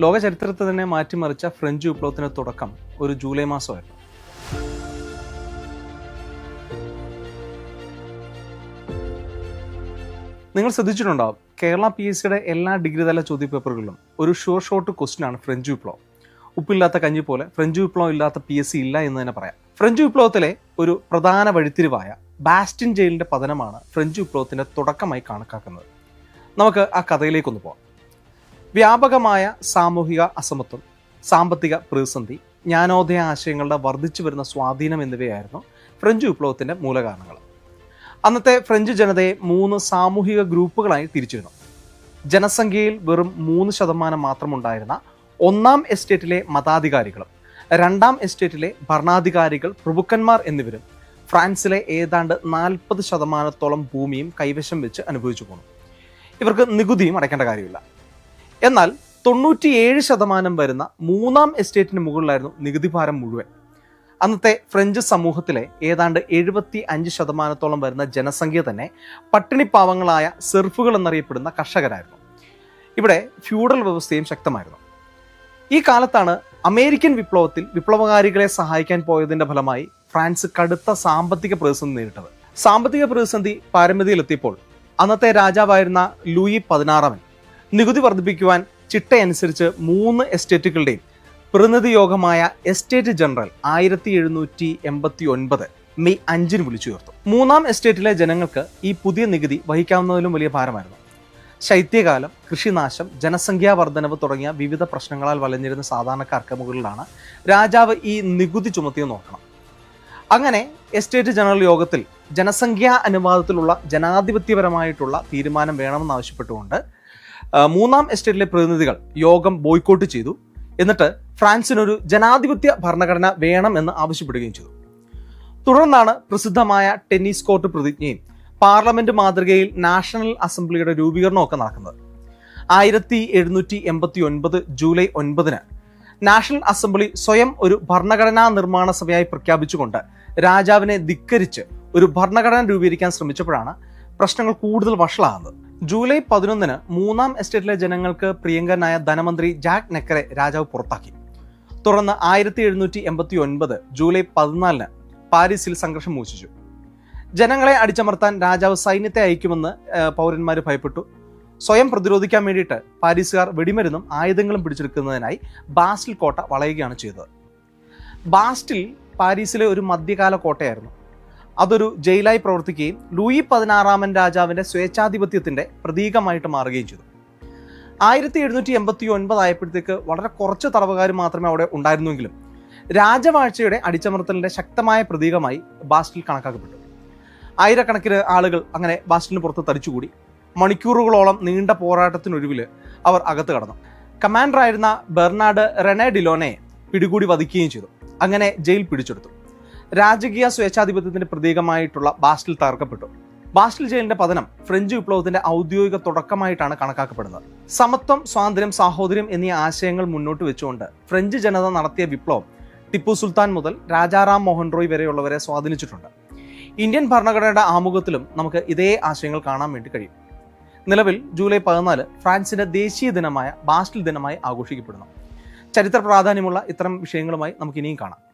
ലോക ചരിത്രത്തെ തന്നെ മാറ്റിമറിച്ച ഫ്രഞ്ച് വിപ്ലവത്തിന് തുടക്കം ഒരു ജൂലൈ മാസമായിരുന്നു. നിങ്ങൾ ശ്രദ്ധിച്ചിട്ടുണ്ടാവും കേരള പി എസ് സിയുടെ എല്ലാ ഡിഗ്രി തല ചോദ്യപേപ്പറുകളിലും ഒരു ഷുവർ ഷോട്ട് ക്വസ്റ്റ്യൻ ആണ് ഫ്രഞ്ച് വിപ്ലവം. ഉപ്പില്ലാത്ത കഞ്ഞി പോലെ ഫ്രഞ്ച് വിപ്ലവം ഇല്ലാത്ത പി എസ് സി ഇല്ല എന്ന് തന്നെ പറയാം. ഫ്രഞ്ച് വിപ്ലവത്തിലെ ഒരു പ്രധാന വഴിത്തിരിവായ ബാസ്റ്റിൻ ജയിലിന്റെ പതനമാണ് ഫ്രഞ്ച് വിപ്ലവത്തിന്റെ തുടക്കമായി കണക്കാക്കുന്നത്. നമുക്ക് ആ കഥയിലേക്കൊന്ന് പോകാം വ്യാപകമായ സാമൂഹിക അസമത്വം സാമ്പത്തിക പ്രതിസന്ധി ജ്ഞാനോദയ ആശയങ്ങളുടെ വർദ്ധിച്ചു വരുന്ന സ്വാധീനം എന്നിവയായിരുന്നു ഫ്രഞ്ച് വിപ്ലവത്തിന്റെ മൂലകാരണങ്ങൾ. അന്നത്തെ ഫ്രഞ്ച് ജനതയെ മൂന്ന് സാമൂഹിക ഗ്രൂപ്പുകളായി തിരിച്ചിരുന്നു. ജനസംഖ്യയിൽ വെറും മൂന്ന് ശതമാനം മാത്രമുണ്ടായിരുന്ന ഒന്നാം എസ്റ്റേറ്റിലെ മതാധികാരികളും രണ്ടാം എസ്റ്റേറ്റിലെ ഭരണാധികാരികൾ പ്രഭുക്കന്മാർ എന്നിവരും ഫ്രാൻസിലെ ഏതാണ്ട് നാൽപ്പത് ശതമാനത്തോളം ഭൂമിയും കൈവശം വെച്ച് അനുഭവിച്ചു പോന്നു. ഇവർക്ക് നികുതിയും അടയ്ക്കേണ്ട കാര്യമില്ല. എന്നാൽ തൊണ്ണൂറ്റിയേഴ് ശതമാനം വരുന്ന മൂന്നാം എസ്റ്റേറ്റിന് മുകളിലായിരുന്നു നികുതി ഭാരം മുഴുവൻ. അന്നത്തെ ഫ്രഞ്ച് സമൂഹത്തിലെ ഏതാണ്ട് എഴുപത്തി അഞ്ച് ശതമാനത്തോളം വരുന്ന ജനസംഖ്യ തന്നെ പട്ടിണിപ്പാവങ്ങളായ സെർഫുകൾ എന്നറിയപ്പെടുന്ന കർഷകരായിരുന്നു. ഇവിടെ ഫ്യൂഡൽ വ്യവസ്ഥയും ശക്തമായിരുന്നു. ഈ കാലത്താണ് അമേരിക്കൻ വിപ്ലവത്തിൽ വിപ്ലവകാരികളെ സഹായിക്കാൻ പോയതിന്റെ ഫലമായി ഫ്രാൻസ് കടുത്ത സാമ്പത്തിക പ്രതിസന്ധി നേരിട്ടത്. സാമ്പത്തിക പ്രതിസന്ധി പാരമ്യതയിലെത്തിയപ്പോൾ അന്നത്തെ രാജാവായിരുന്ന ലൂയി പതിനാറാമൻ നികുതി വർദ്ധിപ്പിക്കുവാൻ ചിട്ടയനുസരിച്ച് മൂന്ന് എസ്റ്റേറ്റുകളുടെയും പ്രതിനിധി യോഗമായ എസ്റ്റേറ്റ് ജനറൽ ആയിരത്തി എഴുന്നൂറ്റി എൺപത്തി ഒൻപത് മെയ് അഞ്ചിന് വിളിച്ചുയർത്തു. മൂന്നാം എസ്റ്റേറ്റിലെ ജനങ്ങൾക്ക് ഈ പുതിയ നികുതി വഹിക്കാവുന്നതിലും വലിയ ഭാരമായിരുന്നു. ശൈത്യകാലം കൃഷിനാശം ജനസംഖ്യാ വർധനവ് തുടങ്ങിയ വിവിധ പ്രശ്നങ്ങളാൽ വലഞ്ഞിരുന്ന സാധാരണക്കാർക്ക് മുകളിലാണ് രാജാവ് ഈ നികുതി ചുമത്തിയെന്ന് നോക്കണം. അങ്ങനെ എസ്റ്റേറ്റ് ജനറൽ യോഗത്തിൽ ജനസംഖ്യാ അനുപാതത്തിലുള്ള ജനാധിപത്യപരമായിട്ടുള്ള തീരുമാനം വേണമെന്നാവശ്യപ്പെട്ടുകൊണ്ട് മൂന്നാം എസ്റ്റേറ്റിലെ പ്രതിനിധികൾ യോഗം ബോയ്ക്കോട്ട് ചെയ്തു. എന്നിട്ട് ഫ്രാൻസിനൊരു ജനാധിപത്യ ഭരണഘടന വേണം എന്ന് ആവശ്യപ്പെടുകയും ചെയ്തു. തുടർന്നാണ് പ്രസിദ്ധമായ ടെന്നീസ് കോർട്ട് പ്രതിജ്ഞയും പാർലമെന്റ് മാതൃകയിൽ നാഷണൽ അസംബ്ലിയുടെ രൂപീകരണമൊക്കെ നടക്കുന്നത്. ആയിരത്തി എഴുന്നൂറ്റി എൺപത്തി ഒൻപത് ജൂലൈ ഒൻപതിന് നാഷണൽ അസംബ്ലി സ്വയം ഒരു ഭരണഘടനാ നിർമ്മാണ സഭയായി പ്രഖ്യാപിച്ചുകൊണ്ട് രാജാവിനെ ധിക്കരിച്ച് ഒരു ഭരണഘടന രൂപീകരിക്കാൻ ശ്രമിച്ചപ്പോഴാണ് പ്രശ്നങ്ങൾ കൂടുതൽ വഷളാകുന്നത്. ജൂലൈ പതിനൊന്നിന് മൂന്നാം എസ്റ്റേറ്റിലെ ജനങ്ങൾക്ക് പ്രിയങ്കരനായ ധനമന്ത്രി ജാക്ക് നെക്കറെ രാജാവ് പുറത്താക്കി. തുടർന്ന് ആയിരത്തി എഴുന്നൂറ്റി എൺപത്തി ഒൻപത് ജൂലൈ പതിനാലിന് പാരീസിൽ സംഘർഷം മൂർച്ഛിച്ചു ജനങ്ങളെ അടിച്ചമർത്താൻ രാജാവ് സൈന്യത്തെ അയക്കുമെന്ന് പൗരന്മാർ ഭയപ്പെട്ടു. സ്വയം പ്രതിരോധിക്കാൻ വേണ്ടിയിട്ട് പാരീസുകാർ വെടിമരുന്നും ആയുധങ്ങളും പിടിച്ചെടുക്കുന്നതിനായി ബാസ്റ്റിൽ കോട്ട വളയുകയാണ് ചെയ്തത്. ബാസ്റ്റിൽ പാരീസിലെ ഒരു മധ്യകാല കോട്ടയായിരുന്നു. അതൊരു ജയിലായി പ്രവർത്തിക്കുകയും ലൂയി പതിനാറാമൻ രാജാവിന്റെ സ്വേച്ഛാധിപത്യത്തിന്റെ പ്രതീകമായിട്ട് മാറുകയും ചെയ്തു. ആയിരത്തി എഴുന്നൂറ്റി എൺപത്തി ഒൻപത് ആയപ്പോഴത്തേക്ക് വളരെ കുറച്ച് തടവുകാർ മാത്രമേ അവിടെ ഉണ്ടായിരുന്നുവെങ്കിലും രാജവാഴ്ചയുടെ അടിച്ചമർത്തലിന്റെ ശക്തമായ പ്രതീകമായി ബാസ്റ്റിൽ കണക്കാക്കപ്പെട്ടു. ആയിരക്കണക്കിന് ആളുകൾ അങ്ങനെ ബാസ്റ്റിന് പുറത്ത് തടിച്ചുകൂടി. മണിക്കൂറുകളോളം നീണ്ട പോരാട്ടത്തിനൊഴിവിൽ അവർ അകത്ത് കടന്നു. കമാൻഡറായിരുന്ന ബെർണാഡ് റെനെ ഡിലോനെ പിടികൂടി വധിക്കുകയും ചെയ്തു. അങ്ങനെ ജയിൽ പിടിച്ചെടുത്തു. രാജകീയ സ്വേച്ഛാധിപത്യത്തിന്റെ പ്രതീകമായിട്ടുള്ള ബാസ്റ്റിൽ തകർക്കപ്പെട്ടു. ബാസ്റ്റിൽ ജയിലിന്റെ പതനം ഫ്രഞ്ച് വിപ്ലവത്തിന്റെ ഔദ്യോഗിക തുടക്കമായിട്ടാണ് കണക്കാക്കപ്പെടുന്നത്. സമത്വം സ്വാതന്ത്ര്യം സാഹോദര്യം എന്നീ ആശയങ്ങൾ മുന്നോട്ട് വെച്ചുകൊണ്ട് ഫ്രഞ്ച് ജനത നടത്തിയ വിപ്ലവം ടിപ്പു സുൽത്താൻ മുതൽ രാജാറാം മോഹൻ റോയ് വരെയുള്ളവരെ സ്വാധീനിച്ചിട്ടുണ്ട്. ഇന്ത്യൻ ഭരണഘടനയുടെ ആമുഖത്തിലും നമുക്ക് ഇതേ ആശയങ്ങൾ കാണാൻ വേണ്ടി കഴിയും. നിലവിൽ ജൂലൈ പതിനാല് ഫ്രാൻസിന്റെ ദേശീയ ദിനമായ ബാസ്റ്റിൽ ദിനമായി ആഘോഷിക്കപ്പെടുന്നു. ചരിത്ര പ്രാധാന്യമുള്ള ഇത്തരം വിഷയങ്ങളുമായി നമുക്ക് ഇനിയും കാണാം.